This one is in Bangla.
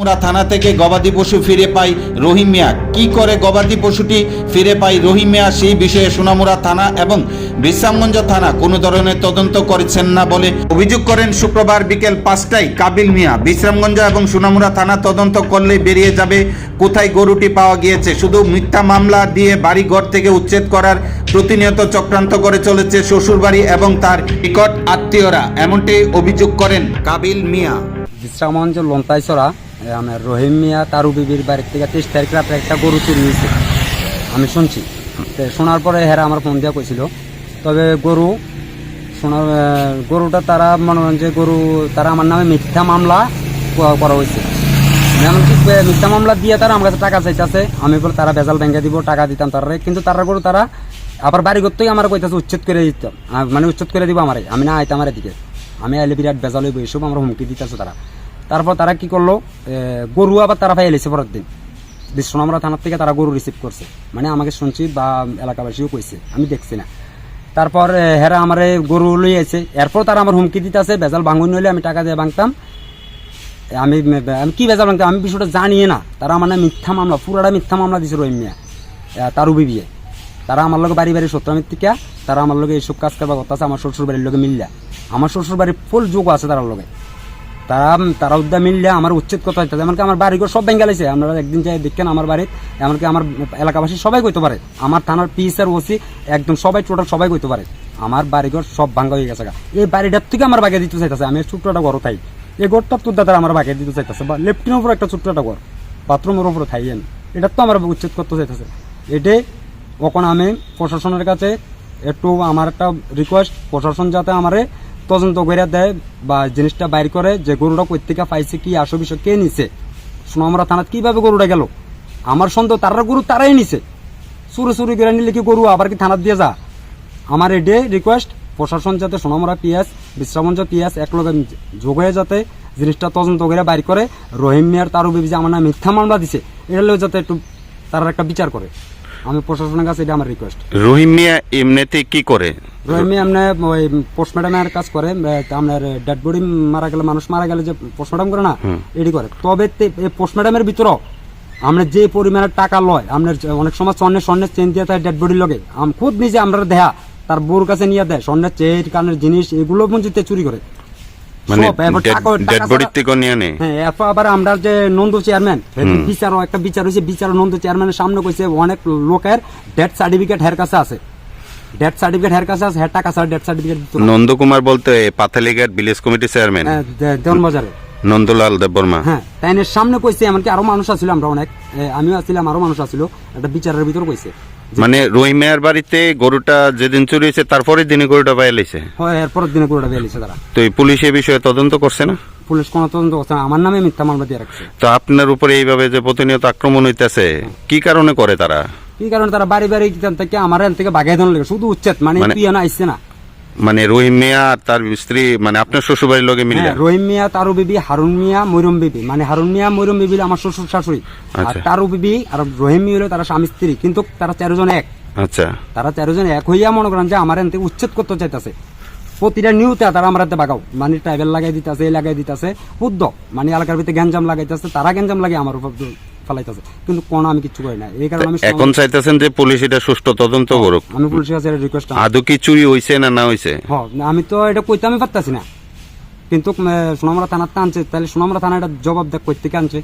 মুরা থানা থেকে গবাদি পশু ফিরে পাই রহিম মিয়া। কি করে গবাদি পশুটি ফিরে পাই রহিম মিয়া সেই বিষয়ে সোনামুরা থানা এবং বিশ্রামগঞ্জ থানা কোনো ধরনের তদন্ত করেছেন না বলে অভিযোগ করেন শুক্রবার বিকেল পাঁচটায় কাবিল মিয়া। বিশ্রামগঞ্জ এবং সোনামুরা থানা তদন্ত করলে বেরিয়ে যাবে, কোথায় গরুটি পাওয়া গিয়েছে, শুধু মিথ্যা মামলা দিয়ে বাড়ি ঘর থেকে উচ্ছেদ করার প্রতিনিয়ত চক্রান্ত করে চলেছে শ্বশুরবাড়ি এবং তার নিকট আত্মীয়রা, এমনটি অভিযোগ করেন কাবিল মিয়া। বিশ্রামগঞ্জ লন্তাইছড়া আমার রহিম মিয়া তারু বিবির বাড়ির থেকে তেইশ তারিখ রাতে একটা গরু চুরি হয়েছে। আমি শুনছি। তো শোনার পরে হেরা আমার ফোন দিয়া কইছিল। তবে গরু শোনার গরুটা তারা মনে যে গরু, তারা আমার নামে মিথ্যা মামলা করা হয়েছে। এমনকি মিথ্যা মামলা দিয়ে তারা আমার কাছে টাকা চাইতেছে। আমি বলে, তারা বেজাল ব্যাংকে দিব, টাকা দিতাম তারা কিন্তু তারা গরু তারা আবার বাড়ি করতেই আমার কইতাছে, উচ্ছেদ করে দিতাম মানে উচ্ছেদ করে দিব আমারে। আমি না আইতাম আমার এদিকে। আমি আইলে বিরাট বেজাল হইব, এসব আমার হুমকি দিতেছে তারা। তারপর তারা কি করল? গরু আবার তারা পাই এলেছে পরের দিন। বিশ্বনামরা থানার থেকে তারা গরু রিসিভ করছে। মানে আমাকে শুনছি বা এলাকাবাসীও কইছে আমি দেখছি না। তারপর হেরা আমারে গরু লই আছে এরপর তারা আমার হুমকি দিতে আছে বেজাল ভাঙুন হলে আমি টাকা দিয়ে ভাঙতাম। আমি আমি কি বেজাল ভাঙতাম? আমি বিষয়টা জানিয়ে না। তারা আমার নামে মিথ্যা মামলা পুরাটা মিথ্যা মামলা দিছে রহিম মিয়া। এ, তারু বিবিয়ে তারা আমার লগে বাড়ি বাড়ি সত্যমিত্রিকা তারা আমার লগে এইসব কাজ করবা আছে আমার শ্বশুর বাড়ির লগে মিললা। আমার শ্বশুর বাড়ির ফুল যোগ আছে তার লগে। তারা তারা উদ্যা মিললে আমার উচ্ছেদ কথা হইতেছে। এমনকি আমার বাড়ি ঘর সব ভেঙে গেছে। আপনারা একদিন যাই দেখেন আমার বাড়ি। এমনকি আমার এলাকাবাসী সবাই কইতে পারে। আমার থানার পিস আর ওসি একদম সবাই, টোটাল সবাই কইতে পারে। আমার বাড়িঘর সব ভাঙ্গা হয়ে গেছে। এই বাড়িটার থেকে আমার বাগে দিতে চাইতেছে। আমি ছোট্ট একটা ঘর থাই। এই ঘরটা তোর দাদার আমার বাগে দিতে চাইতেছে। বা লেফটিনের উপর একটা ছোট্ট একটা ঘর। বাথরুমের উপরে থাই এটা তো আমার উচ্ছেদ করতে চাইতেছে। এটাই ওখানে আমি প্রশাসনের কাছে একটু আমার একটা রিকোয়েস্ট প্রশাসন যাতে আমারে তদন্ত করে দেয় বা জিনিসটা বাইর করে যে গরুটা কই পাইছে কি, আসো বিষয় কে নিছে? সোনামরা থানাত কীভাবে গরুটা গেল? আমার সন্দেহ তারা গরু তারাই নিছে। চুরি চুরি করে নিলে কি গরু আবার কি থানাত দিয়ে যা? আমার এডে রিকোয়েস্ট প্রশাসন যাতে সোনামরা পিএস, বিশ্রামঞ্চ পিএস এক লগে যোগ হয়ে যাতে জিনিসটা তদন্ত করে বাইর করে। রহিম মিয়ার বিবি যে আমার নামে মিথ্যা মামলা দিছে এটা যাতে একটু তারা একটা বিচার করে। আমি প্রশাসনের কাছে এটা আমার রিকোয়েস্ট রহিম মিয়া এমনিতে কি করে? রহিমি ওই পোস্টমর্টমের কাজ করে আপনার ডেড বডি মারা গেলে মানুষ মারা গেলে যে পোস্টমর্টম করে না এটি করে। তবে আমরা যে পরিমাণের টাকা লয় অনেক সময় স্বর্ণের স্বর্ণের চেন দিয়ে তার ডেড বডি লগে আম খুদ নিজে আমরা দেহা তার বউর কাছে নিয়ে দেয় স্বর্ণের চেন কানের জিনিস এগুলো মঞ্জিতে চুরি করে। মানে ডেড থেকে নিয়ে হ্যাঁ এরপর আবার আমরা যে নন্দ চেয়ারম্যান বিচার একটা বিচার হয়েছে বিচার নন্দ চেয়ারম্যানের সামনে কইছে অনেক লোকের ডেথ সার্টিফিকেট হের কাছে আছে। ডেথ সার্টিফিকেট হের কাছে আছে হের টাকা ছাড়া ডেথ সার্টিফিকেট নন্দকুমার বলতে পাথালিঘাট ভিলেজ কমিটি চেয়ারম্যান দেওয়ানবাজারে। নন্দলাল দেববর্মা। হ্যাঁ তাই সামনে কইছে এমনকি আরও মানুষ আছিল আমরা অনেক। আমিও আসছিলাম আরও মানুষ আছিল। একটা বিচারের ভিতর কইছে। মানে বাড়িতে গরুটা যেদিন চুরি হয়েছে তারপরে দিনে গরুটা পাই লাইছে? হয় এরপরের দিনে গরুটা বেলিছে তারা। তো এই পুলিশ এই বিষয়ে তদন্ত করছে না? পুলিশ কোনো তদন্ত করছে না। আমার নামে মিথ্যা মামলা দিয়ে রাখছে। তো আপনার উপরে এইভাবে যে প্রতিনিয়ত আক্রমণ হইতেছে কি কারণে করে তারা? কি কারণে তারা বাড়ি বাড়ি কিতান থেকে আমার এখান থেকে বাগাই ধরন লাগে? শুধু উচ্ছেদ মানে তুই না আইসছে না। মানে রহিম মিয়া আর তার স্ত্রী মানে আপনার শ্বশুরবাড়ির লগে মিলে হ্যাঁ, রহিম মিয়া তারু বিবি হারুন মিয়া ময়রম বিবি। মানে হারুন মিয়া ময়রম বিবি আমার শ্বশুর শাশুড়ি। আর আচ্ছা। তারু বিবি আর রহিম মিয়া হলো তারা স্বামী স্ত্রী। কিন্তু তারা চারজন এক। আচ্ছা। তারা চারজন এক হইয়া মনে করেন যে আমার এনতে উচ্ছেদ করতে চাইতেছে। প্রতিটা নিউতে তারা আমার হাতে বাগাও। মানে ট্রাইবেল লাগাই দিতেছে এই লাগাই দিতেছে। বুদ্ধ মানে এলাকার ভিতরে গ্যাঞ্জাম লাগাইতেছে তারা গ্যাঞ্জাম লাগে আমার উপর ফেলাইতেছে। কিন্তু কোনো আমি কিছু করি না এই কারণে আমি এখন চাইতেছেন যে পুলিশ এটা সুষ্ঠু তদন্ত করুক। আমি পুলিশের কাছে রিকোয়েস্ট আদৌ কি চুরি হইছে না না হইছে? হ্যাঁ আমি তো এটা কইতে আমি পারতাছি না। কিন্তু সোনামরা থানাতে আনছে। তাহলে সোনামরা থানা এটা জবাব দেখ কই আনছে?